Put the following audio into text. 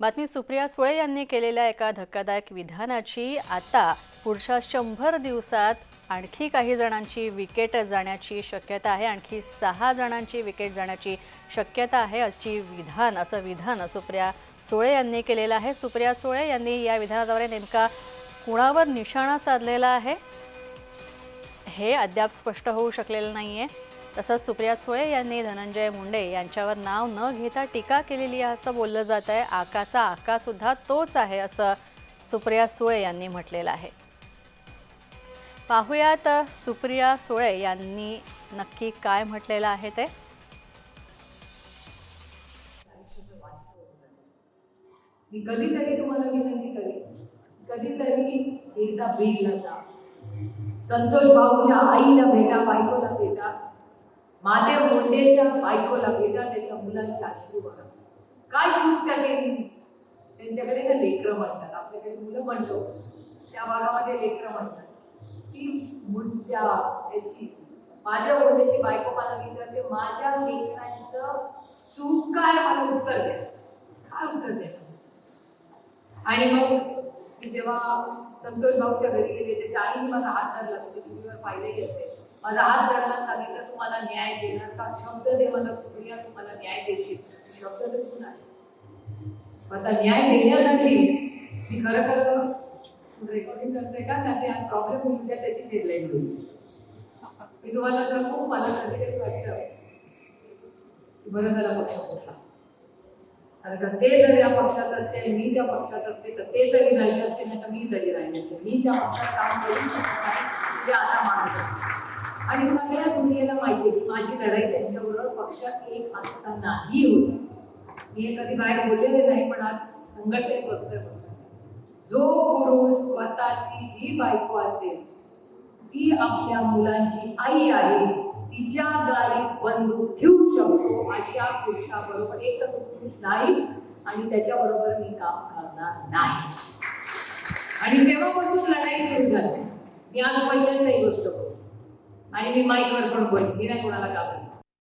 बातमी सुप्रिया सुळे यांनी केलेल्या एका धक्कादायक विधानाची आता पुढच्या शंभर दिवसात आणखी काही जणांची विकेट जाण्याची शक्यता आहे आणखी सहा जणांची विकेट जाण्याची शक्यता आहे अशी विधान असं विधान सुप्रिया सुळे यांनी केलेलं आहे. सुप्रिया सुळे यांनी या विधानाद्वारे नेमका कुणावर निशाणा साधलेला आहे हे अद्याप स्पष्ट होऊ शकलेलं नाही आहे तसंच सुप्रिया सुळे यांनी धनंजय मुंडे यांच्यावर नाव न घेता टीका केलेली आहे असं बोललं जात आहे. आकाचा आकासुद्धा तोच आहे असं सुप्रिया सुळे यांनी म्हटलेलं आहे. पाहुयात सुप्रिया सुळे यांनी नक्की काय म्हटलेलं आहे ते? मी कधीतरी तुम्हाला विनंती करेन. कधीतरी एकदा भेटला जा. संतोष भाऊच्या आईला भेटा बायकोला भेटा. महादेव मुंडेच्या बायकोला भेटा त्याच्या मुलांचे आश्रू बघा काय चूक त्या केली त्यांच्याकडे ना लेकरं म्हणतात. आपल्याकडे मुलं म्हणतो. त्या भागामध्ये लेकरं म्हणतात. ती मुंड्या त्याची माझ्या मुंडेची बायको मला विचारते माझ्या लेकरांचं चूक काय? मला उत्तर द्या. काय उत्तर द्या? आणि मग मी जेव्हा संतोष भाऊच्या घरी गेले त्याच्या आईने माझा हात धरला. तुम्ही टीव्हीवर पाहिलंही असेल. माझा हात धरला सांगितलं सांगितलं तुम्हाला न्याय देणार का? शब्द दे मला सुप्रिया तुम्हाला न्याय देशील. शब्द दे तू आता न्याय देण्यासाठी मी खरं खरं रेकॉर्डिंग करते का? त्यात प्रॉब्लेम होईल त्या त्याचीच हेडलाईन होईल. मी तुम्हाला सांगू मला कधी वाटतं. बरं झाला पक्ष मोठा कारण का ते जर या पक्षात असते आणि मी त्या पक्षात असते तर ते तरी राहिले असते नाही तर मी तरी राहिले असते. मी त्या पक्षात काम करू शकत नाही ते आता मागत असते आणि सगळ्या दुनियेला माहिती आहे की माझी लढाई त्यांच्याबरोबर पक्षात एक असतानाही होती. मी हे कधी बाहेर बोललेले नाही पण आज संघटनेत बसलोय जो पुरुष स्वतःची जी बायको असेल ती आपल्या मुलांची आई आहे तिच्या गाडीत बंदूक ठेवू शकतो अशा पुरुषाबरोबर एक तर पुरुष नाहीच आणि त्याच्याबरोबर मी काम करणार नाही. आणि तेव्हापासून लढाई सुरू झाली. मी आज पहिल्यांदा ही गोष्ट आणि मी माईकवर पण बोलली मी नाही कोणाला घाबरत